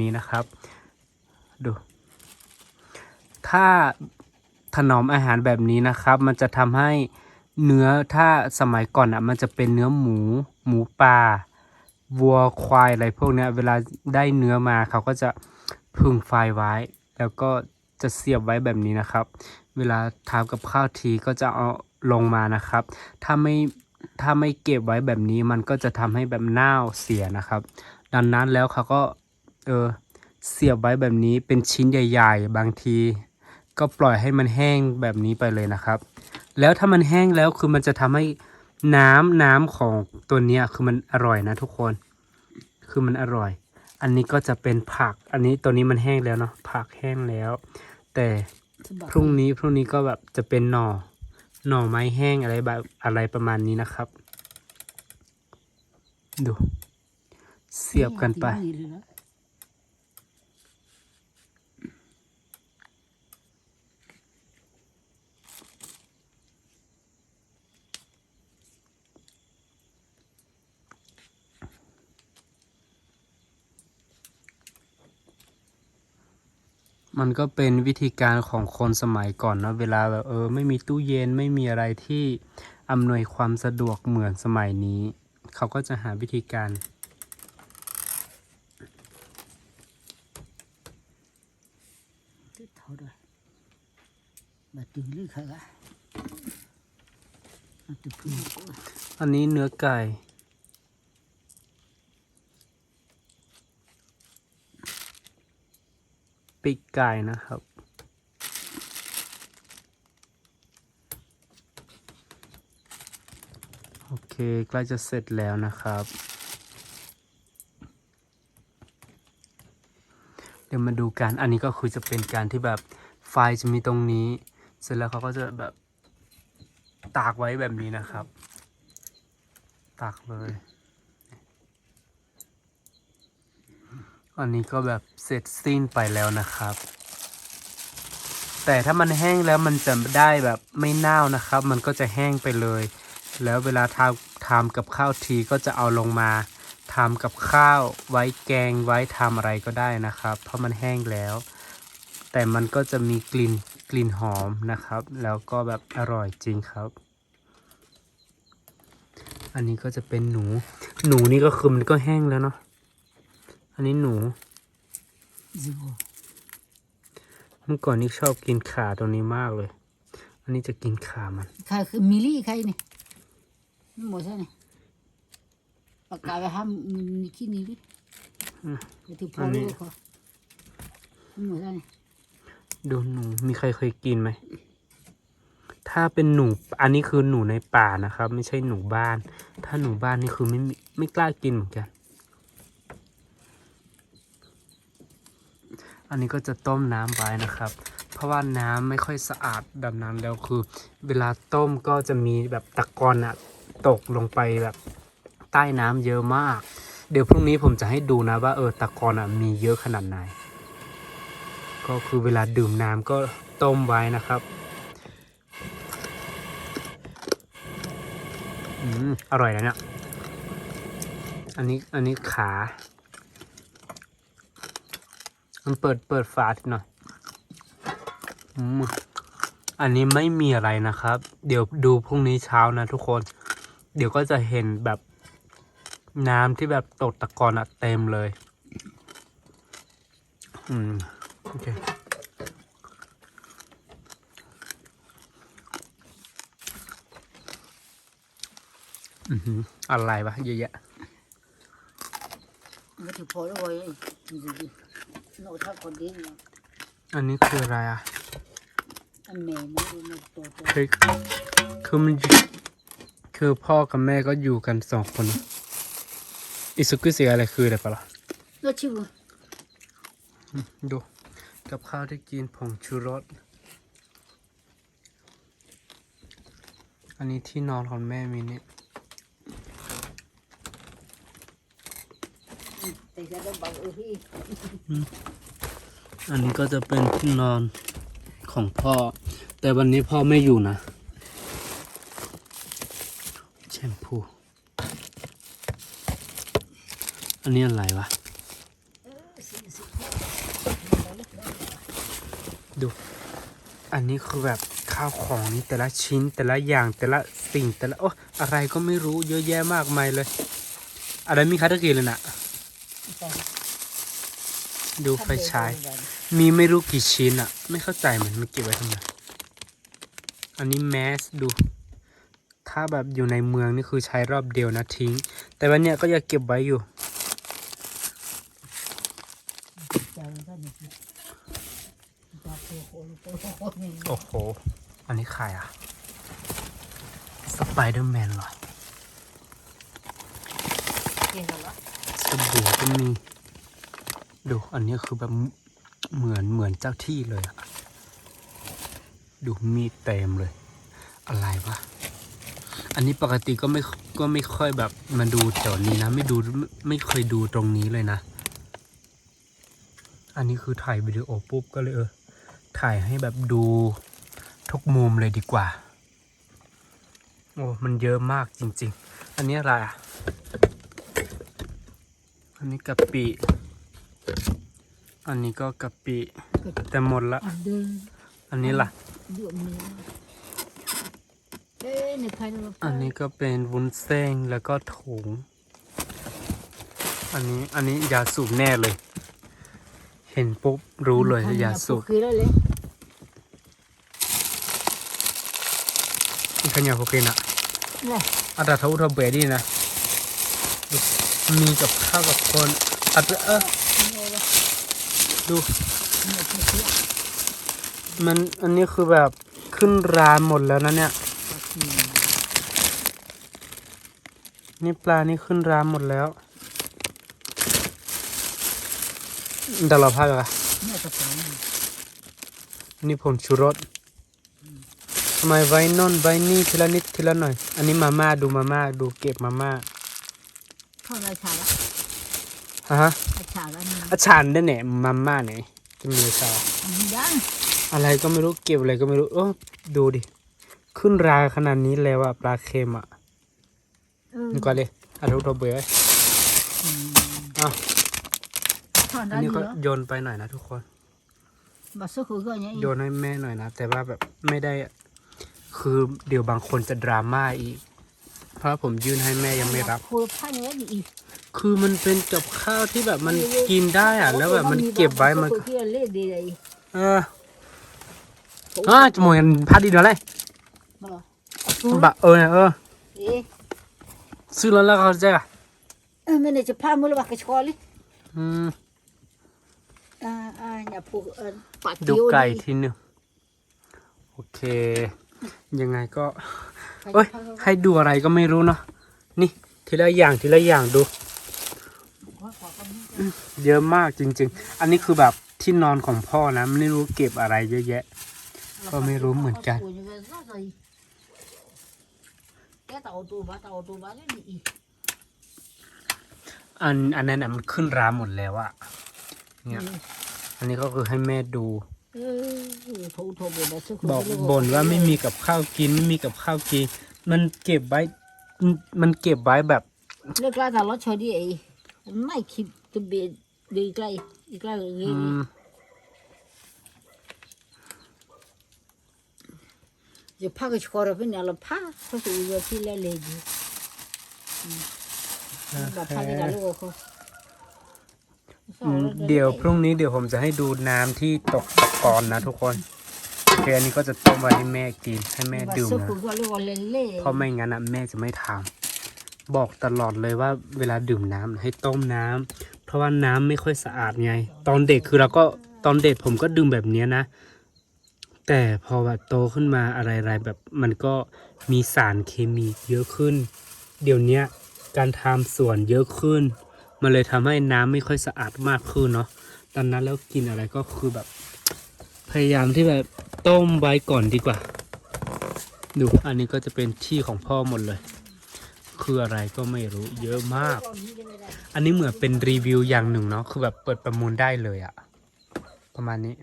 นี้นะครับ ดู ถ้าถนอมอาหารแบบนี้นะครับ มันจะทำให้เนื้อถ้าสมัยก่อนอะ มันจะเป็นเนื้อหมู หมูป่าวัวควายอะไรพวกเนี้ย เวลาได้เนื้อมาเขาก็จะพึ่งไฟไว้ แล้วก็จะเสียบไว้แบบนี้นะครับ เวลาทำกับข้าวทีก็จะเอาลงมานะครับ ถ้าไม่ถ้าไม่เก็บไว้แบบนี้มันก็จะทำให้แบบเน่าเสียนะครับ ดังนั้นแล้วเขาก็ เออ เสียบไว้แบบนี้เป็นชิ้นใหญ่ ๆ บางที ก็ปล่อยให้มันแห้งแบบนี้ไปเลยนะครับ แล้วถ้ามันแห้งแล้วคือมันจะทำให้น้ำน้ำของตัวเนี้ยคือมันอร่อยนะทุกคน คือมันอร่อย อันนี้ก็จะเป็นผัก อันนี้ตัวนี้มันแห้งแล้วเนาะผักแห้งแล้ว แต่พรุ่งนี้พรุ่งนี้ก็แบบจะเป็นหน่อ หน่อไม้แห้งอะไรแบบอะไรประมาณนี้นะครับ ดู เสียบกันไป มันก็เป็นวิธีการของคนสมัยก่อนเนอะเวลาแบบเออ ไม่มีตู้เย็นไม่มีอะไรที่อำนวยความสะดวกเหมือนสมัยนี้ เขาก็จะหาวิธีการอันนี้เนื้อไก่ ปีกไก่นะครับ โอเค ใกล้จะเสร็จแล้วนะครับ เดี๋ยวมาดูกัน อันนี้ก็คือจะเป็นการที่แบบไฟจะมีตรงนี้ เสร็จแล้วเขาก็จะแบบตากไว้แบบนี้นะครับ ตากเลย อันนี้ก็แบบเสร็จสิ้นไปแล้วนะครับ แต่ถ้ามันแห้งแล้วมันจะได้แบบไม่เน่านะครับ มันก็จะแห้งไปเลย แล้วเวลาทำทำกับข้าวทีก็จะเอาลงมาทำกับข้าวไว้แกงไว้ทำอะไรก็ได้นะครับ เพราะมันแห้งแล้ว แต่มันก็จะมีกลิ่นกลิ่นหอมนะครับ แล้วก็แบบอร่อยจริงครับ อันนี้ก็จะเป็นหนู หนูนี่ก็คือมันก็แห้งแล้วเนาะ อันนี้หนู dư เมื่อก่อนนี่ชอบกินขาตัวนี้มากเลย อันนี้จะกินขามัน khai khởi mì li khai này nó một sao này bà cả về ham mì kia ní đi Ừ. cái thứ phô Anh luôn đi. khó nó một sao này ดูหนูมีใครเคยกินไหมถ้าเป็นหนูอันนี้คือหนูในป่านะครับ ไม่ใช่หนูบ้าน ถ้าหนูบ้านนี่คือไม่มีไม่กล้ากินเหมือนกัน อันนี้ก็จะต้มน้ำไว้นะครับ เพราะว่าน้ำไม่ค่อยสะอาดแบบนั้นแล้วคือ เวลาต้มก็จะมีแบบตะกอนอะตกลงไปแบบใต้น้ำเยอะมาก เดี๋ยวพรุ่งนี้ผมจะให้ดูนะว่าเออตะกอนอะมีเยอะขนาดไหน ก็คือเวลาดื่มน้ำก็ต้มไว้นะครับอืมอร่อยนะเนี่ยอันนี้อันนี้ขา มันเปิดเปิดฝาทีหน่อยอันนี้ไม่มีอะไรนะครับ เดี๋ยวดูพรุ่งนี้เช้านะทุกคน เดี๋ยวก็จะเห็นแบบน้ำที่แบบตกตะกอนอะเต็มเลย อืม โอเคอะไรวะเยอะแยะ cái thứ phô rồi ấy dư đi nó thắc còn đi nữa อันนี้คืออะไรอะ ăn mè nó nó to to คือคือมันคือพ่อกับแม่ก็อยู่กันสองคน อิสุกุสิอะไรคืออะไรปะล่ะ nó chịu ดู กับข้าวที่กินผงชูรส อันนี้ที่นอนของแม่มีนี่ อันนี้ก็จะเป็นที่นอนของพ่อ แต่วันนี้พ่อไม่อยู่นะแชมพู อันนี้อะไรวะ ดู อันนี้คือแบบข้าวของนี่แต่ละชิ้นแต่ละอย่างแต่ละสิ่งแต่ละโอ้อะไรก็ไม่รู้เยอะแยะมากมายเลย อะไรมีคาตะกี้เลยนะ ดูไฟฉาย มีไม่รู้กี่ชิ้นอะไม่เข้าใจเหมือนมันเก็บไว้ทำไมอันนี้แมสดู ถ้าแบบอยู่ในเมืองนี่คือใช้รอบเดียวนะทิ้ง แต่วันเนี้ยก็ยังเก็บไว้อยู่ โอ้โห อันนี้ใครอะสไปเดอร์แมนเหรอ สบู่ก็มีดูอันนี้คือแบบเหมือนเหมือนเจ้าที่เลยอะดูมีดเต็มเลย อะไรวะอันนี้ปกติก็ไม่ก็ไม่ค่อยแบบมาดูแถวนี้นะ ไม่ดูไม่ไม่เคยดูตรงนี้เลยนะ อันนี้คือถ่ายวิดีโอปุ๊บก็เลยเออถ่ายให้แบบดูทุกมุมเลยดีกว่า โอ้มันเยอะมากจริง ๆ อันนี้อะไรอะ อันนี้กะปิ อันนี้ก็กะปิ แต่หมดละอันนี้ล่ะอันนี้ก็เป็นวุ้นเส้นแล้วก็ถุง อันนี้อันนี้ยาสูบแน่เลย เห็นปุ๊บรู้เลยยาสูบคือแล้วเลยนี่ขยะโอเคนะนี่อาตาเท่าเท่าเบดีนะ มีกับข้าวกับคนอัตเออดู มันอันนี้คือแบบขึ้นร้านหมดแล้วนะเนี่ย นี่ปลานี่ขึ้นร้านหมดแล้วดาราพากันเนี่ยกรนี่ผงชูรสทำไมไว้นอนไว้นี่ทีละนิดทีละหน่อย อันนี้มาม่าดูมาม่าดูเก็บมาม่า เข้าราชาละฮะฮะราชาละนี่อาชานได้เนี่ยมาม่าไหนจะมีซาอันนี้ยังอะไรก็ไม่รู้เก็บอะไรก็ไม่รู้โอ้ดูดิ ขึ้นราขนาดนี้แล้วอะปลาเค็มอะเออนี่ก็เลยอารุตเบยอ้าวถอนอัได้นนี้เยก็อะโยนไปหน่อยนะทุกคนบัสคือก็อย่างโยนให้แม่หน่อยนะ แต่ว่าแบบไม่ได้ คือเดี๋ยวบางคนจะดราม่าอีก เพราะผมยื่นให้แม่ยังไม่รับคือผ้าเนี้ยอีกคือมันเป็นกับข้าวที่แบบมันกินได้อะแล้วแบบมันเก็บไว้มันคือเล่ดีเลยเอออ่าจมูกกันพัดดีเดี๋ยวเลยบ่บะเออเออเอ๊ะซื้อแล้วแล้วเขาจะอะเออมันจะพามือละบักกระชอลิอืมอ่าอ่าอย่าพูดเออปัดดูเดียวไก่ทีหนึ่งโอเค ยังไงก็เอ้ยให้ดูอะไรก็ไม่รู้เนาะนี่ทีละอย่างทีละอย่างดูเยอะมากจริง ๆ อันนี้คือแบบที่นอนของพ่อนะไม่รู้เก็บอะไรเยอะแยะ ก็ไม่รู้เหมือนกันแกต่อตัวบ้าต่อตัวบ้าเลยนี่อันอันนั้นน่ะมันขึ้นร้านหมดแล้วอะเนี่ยอันนี้ก็คือให้แม่ดู เออโทรโทรบ่ได้สักบอกบ่นว่าไม่มีกับข้าวกินไม่มีกับข้าวกิน มันเก็บไว้ มันเก็บไว้แบบเลิกลาแต่รถชอดีไอ้ไม่คิดจะเบียดดีใกล้อีกใกล้เลยอืมจะพากระชอเราเป็นเนี่ยเราพาเขาสูงที่เล่เลยดีแบบพาในการลูกเขาอืมเดี๋ยวพรุ่งนี้เดี๋ยวผมจะให้ดูน้ำที่ตก ก่อนนะทุกคนโอเคอันนี้ก็จะต้มไว้ให้แม่กินให้แม่ดื่มสุนะขุก็เรียกว่าเล่เล่เพราะไม่งั้นนะแม่จะไม่ทำบอกตลอดเลยว่าเวลาดื่มน้ำให้ต้มน้ำเพราะว่าน้ำไม่ค่อยสะอาดไง ตอนเด็กคือเราก็ตอนเด็กผมก็ดื่มแบบเนี้ยนะ แต่พอแบบโตขึ้นมาอะไรๆแบบมันก็มีสารเคมีเยอะขึ้น เดี๋ยวเนี้ยการทำสวนเยอะขึ้น มันเลยทำให้น้ำไม่ค่อยสะอาดมากขึ้นเนาะตอนนั้นแล้วกินอะไรก็คือแบบ พยายามที่แบบต้มไว้ก่อนดีกว่า ดูอันนี้ก็จะเป็นที่ของพ่อหมดเลย คืออะไรก็ไม่รู้เยอะมาก อันนี้เหมือนเป็นรีวิวอย่างหนึ่งเนาะคือแบบเปิดประมูลได้เลยอะประมาณนี้